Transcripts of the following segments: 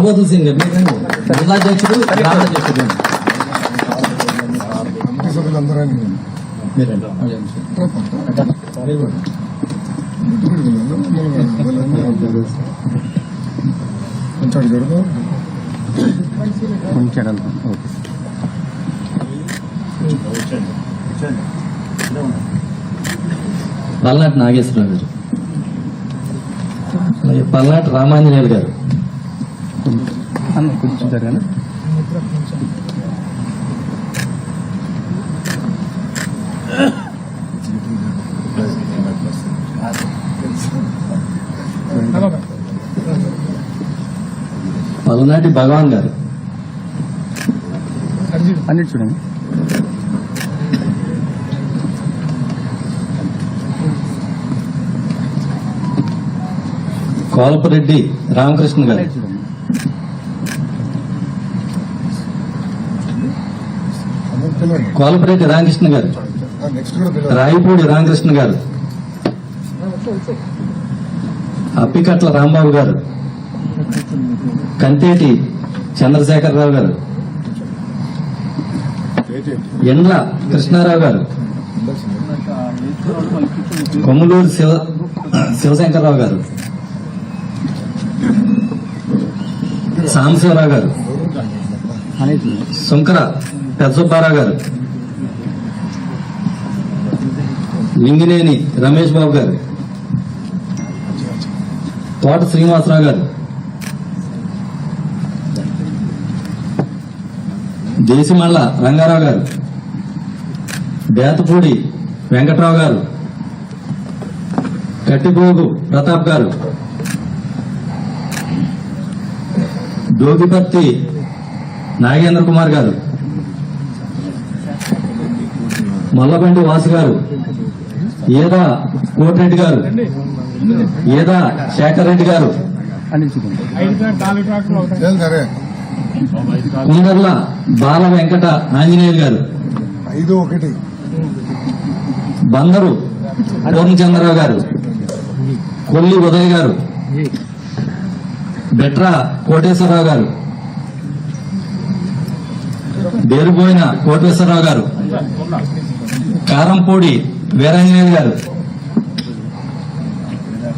వరబోతుల సింగ్ రాష్ట్ర అధ్యక్షుడు. కొంచెం అడిగాడు పల్నాటి నాగేశ్వరరావు గారు. పల్నాటి రామాంజనేయులు గారు. కొంచెం పల్నాటి భగవాన్ గారు. అన్నిటి చూడండి. కోలపరెడ్డి రామకృష్ణ గారు అన్నిటి చూడండి కోలపరెడ్డి రామకృష్ణ గారు. రాయపూడి రామకృష్ణ గారు. అప్పికట్ల రాంబాబు గారు. కంతేటి చంద్రశేఖరరావు గారు. ఎండ్ల కృష్ణారావు గారు. కొమ్ములూరు శివ శివశంకర్రావు గారు. సాంబశివరావు గారు. అన్నిటి చూడండి గారు. లింగినేని రమేష్ బాబు గారు. తోట శ్రీనివాసరావు గారు. దేశమల్ల రంగారావు గారు. బేతపూడి వెంకట్రావు గారు. కట్టిపోగు ప్రతాప్ గారు. డోగిపర్తి నాగేంద్ర కుమార్ గారు. మల్లబండి వాసు గారు ఏదా కోటిరెడ్డి గారు ఏదా శేఖర్ రెడ్డి గారు? కుందర్ల బాల వెంకట ఆంజనేయులు గారు. ఐదు ఒకటి బందరు పూర్ణచంద్రరావు గారు. కొల్లి ఉదయ్ గారు. బెట్రా కోటేశ్వరరావు గారు. బేరుపోయిన కోటేశ్వరరావు గారు కారంపూడి వీరాంజనేయులు గారు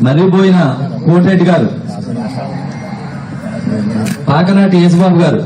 మర్రిపోయిన కోటేటి గారు పాకనాటి యేసుబాబు గారు.